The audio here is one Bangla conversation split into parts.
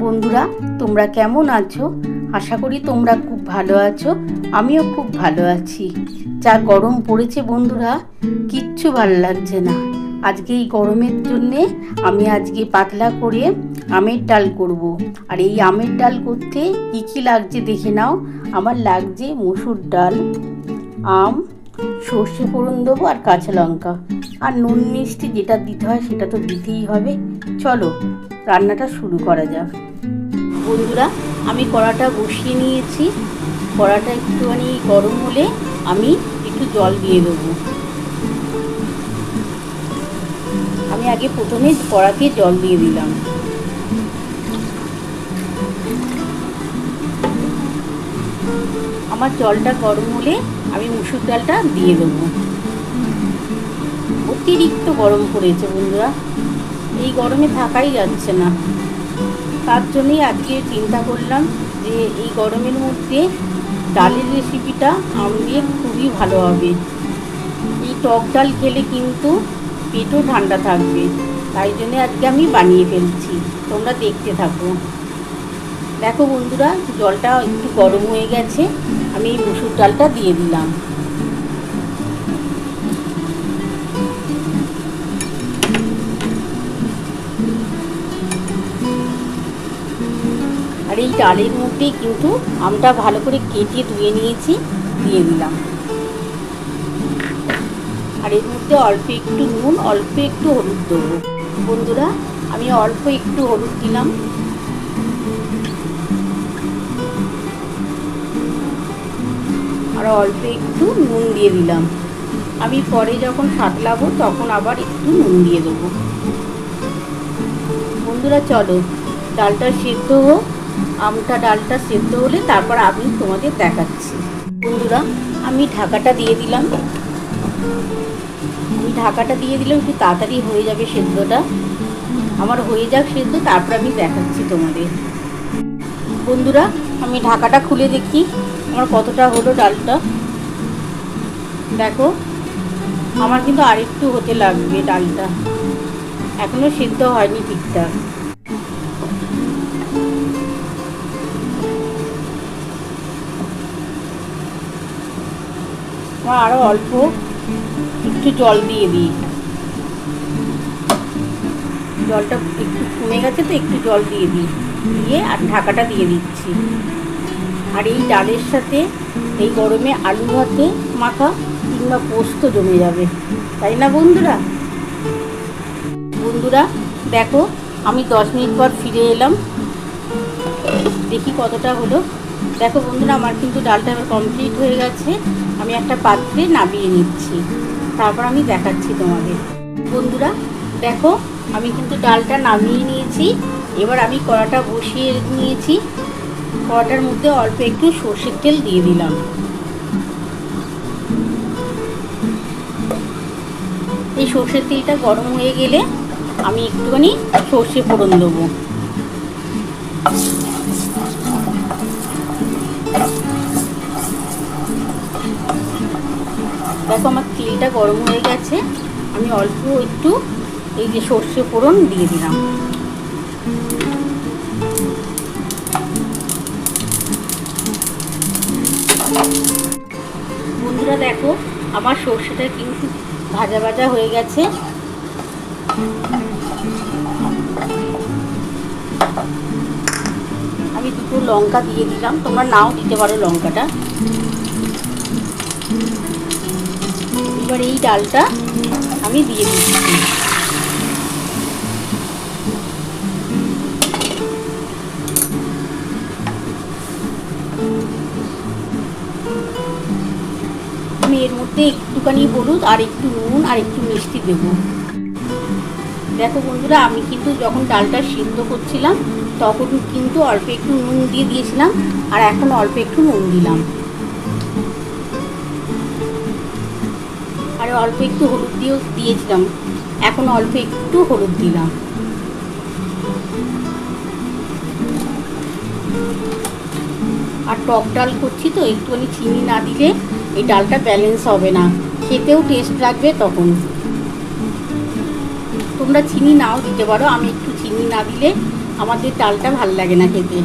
বন্ধুরা, তোমরা কেমন আছো? আশা করি তোমরা খুব ভালো আছো, আমিও খুব ভালো আছি। যা গরম পড়েছে বন্ধুরা, কিচ্ছু ভালো লাগছে না। আজকে এই গরমের জন্যে আমি আজকে পাতলা করে আমের ডাল করব। আর এই আমের ডাল করতে কী কী লাগছে দেখে নাও। আমার লাগছে মুসুর ডাল, আম, সর্ষে ফোড়ন দেবো আর কাঁচা লঙ্কা। আর নুন মিষ্টি যেটা দিতে হয় সেটা তো দিতেই হবে। চলো রান্নাটা শুরু করা যাক। বন্ধুরা, আমি কড়াটা বসিয়ে নিয়েছি। কড়াটা একটুখানি গরম হলে আমি একটু জল দিয়ে দেবো। আমি আগে প্রথমে কড়াতে জল দিয়ে দিলাম। আমার জলটা গরম হলে আমি মুসুর ডালটা দিয়ে দেবো। অতিরিক্ত গরম পড়েছে বন্ধুরা। এই গরমে থাকাই যাচ্ছে না। তার জন্যই আজকে চিন্তা করলাম যে এই গরমের মধ্যে ডালের রেসিপিটা আম দিয়ে খুবই ভালো হবে। এই টক ডাল খেলে কিন্তু পেটও ঠান্ডা থাকবে। তাই জন্যে আজকে আমি বানিয়ে ফেলছি। তোমরা দেখতে থাকো। দেখো বন্ধুরা, জলটা একটু গরম হয়ে গেছে। আমি এই মুসুর ডালটা দিয়ে দিলাম। ডালের মধ্যেই কিন্তু আমটা ভালো করে কেটে ধুয়ে নিয়েছি, দিয়ে দিলাম। আর এর মধ্যে অল্প একটু নুন, অল্প একটু হলুদ দেবো। বন্ধুরা, আমি অল্প একটু হলুদ দিলাম। আর অল্প একটু নুন দিয়ে দিলাম। আমি পরে যখন সাতলাবো, তখন আবার একটু নুন দিয়ে দেবো। বন্ধুরা, চলো, ডালটা সেদ্ধ হোক। আমটা, ডালটা সেদ্ধ হলে তারপর আমি তোমাদের দেখাচ্ছি। বন্ধুরা, আমি ঢাকাটা দিয়ে দিলাম। আমি ঢাকাটা দিয়ে দিলাম, একটু তাড়াতাড়ি হয়ে যাবে সেদ্ধটা। আমার হয়ে যাক সেদ্ধ, তারপর আমি দেখাচ্ছি তোমাদের। বন্ধুরা, আমি ঢাকাটা খুলে দেখি আমার কতটা হলো ডালটা। দেখো, আমার কিন্তু আরেকটু হতে লাগবে ডালটা। এখনও সিদ্ধ হয়নি ঠিকঠাক। আরও অল্প একটু জল দিয়ে দিই। জলটা একটু কমে গেছে তো একটু জল দিয়ে দিই। দিয়ে আর ঢাকাটা দিয়ে দিচ্ছি। আর এই ডালের সাথে এই গরমে আলু ভাতে, মাখা কিংবা পোস্ত জমে যাবে। তাই না বন্ধুরা? বন্ধুরা, দেখো, আমি দশ মিনিট পর ফিরে এলাম। দেখি কতটা হলো। দেখো বন্ধুরা, আমার কিন্তু ডালটা এবার কমপ্লিট হয়ে গেছে। আমি একটা পাত্রে নামিয়ে নিচ্ছি। তারপর আমি দেখাচ্ছি তোমাদের। বন্ধুরা, দেখো, আমি কিন্তু ডালটা নামিয়ে নিয়েছি। এবার আমি কড়াটা বসিয়ে নিয়েছি। কড়াটার মধ্যে অল্প একটু সর্ষের তেল দিয়ে দিলাম। এই সর্ষের তেলটা গরম হয়ে গেলে আমি একটুখানি সর্ষে ফোড়ন দেবো। দেখো আমার তেলটা গরম হয়ে গেছে। আমি অল্প একটু এই যে সর্ষে ফোড়ন দিয়ে দিলাম। বন্ধুরা দেখো, আমার সর্ষেটা কিন্তু ভাজা ভাজা হয়ে গেছে। আমি দুটো লঙ্কা দিয়ে দিলাম। তোমরা নাও দিতে পারো লঙ্কাটা। এবার এই ডালটা আমি দিয়ে দিচ্ছি। আমি এর মধ্যে একটুখানি হলুদ আর একটু নুন আর একটু মিষ্টি দেব। দেখো বন্ধুরা, আমি কিন্তু যখন ডালটা সিদ্ধ করছিলাম তখন কিন্তু অল্প একটু নুন দিয়ে দিয়েছিলাম, আর এখন অল্প একটু নুন দিলাম। আর অল্প একটু হলুদ দিয়েও দিয়েছিলাম, এখন অল্প একটু হলুদ দিলাম। আর টক ডাল করছি তো, একটুখানি চিনি না দিলে এই ডালটা ব্যালেন্স হবে না, খেতেও টেস্ট লাগবে তখন। তোমরা চিনি নাও দিতে পারো, আমি একটু চিনি চিনি না দিলে আমাদের ডালটা ভালো লাগে না খেতে।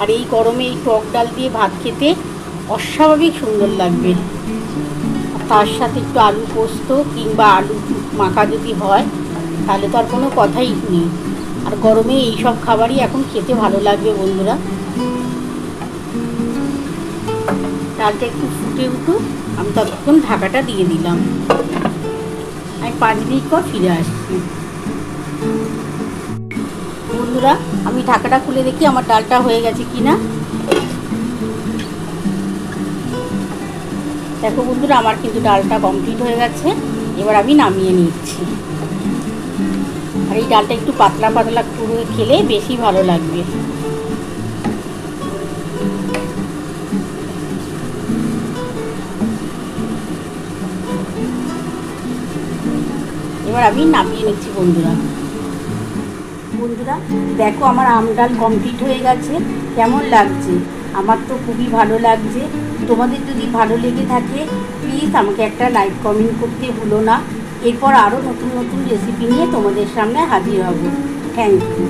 আর এই গরমে এই টক ডাল দিয়ে ভাত খেতে অস্বাভাবিক সুন্দর লাগবে। তার সাথে একটু আলু পোস্ত কিংবা আলু মাখা যদি হয়, তাহলে তো আর কোনো কথাই নেই। আর গরমে এই সব খাবারই এখন খেতে ভালো লাগবে বন্ধুরা। ডালটা একটু ফুটে উঠুক, আমি ততক্ষণ ঢাকাটা দিয়ে দিলাম। আমি পাঁচ মিনিট পর ফিরে আসছি। বন্ধুরা, আমি ঢাকাটা খুলে দেখি আমার ডালটা হয়ে গেছে কি না দেখো বন্ধুরা, আমার কিন্তু ডালটা কমপ্লিট হয়ে গেছে। এবার আমি নামিয়ে নিচ্ছি। আর এই ডালটা একটু পাতলা পাতলা করে খেলে বেশি ভালো লাগবে। এবার আমি নামিয়ে নিচ্ছি, বন্ধুরা। বন্ধুরা, দেখো আমার আম ডাল কমপ্লিট হয়ে গেছে। কেমন লাগছে? আমার তো খুবই ভালো লাগছে। তোমাদের যদি ভালো লেগে থাকে প্লিজ আমাকে একটা লাইক কমেন্ট করতে ভুলো না। এরপর আরও নতুন নতুন রেসিপি নিয়ে তোমাদের সামনে হাজির হব। Thank you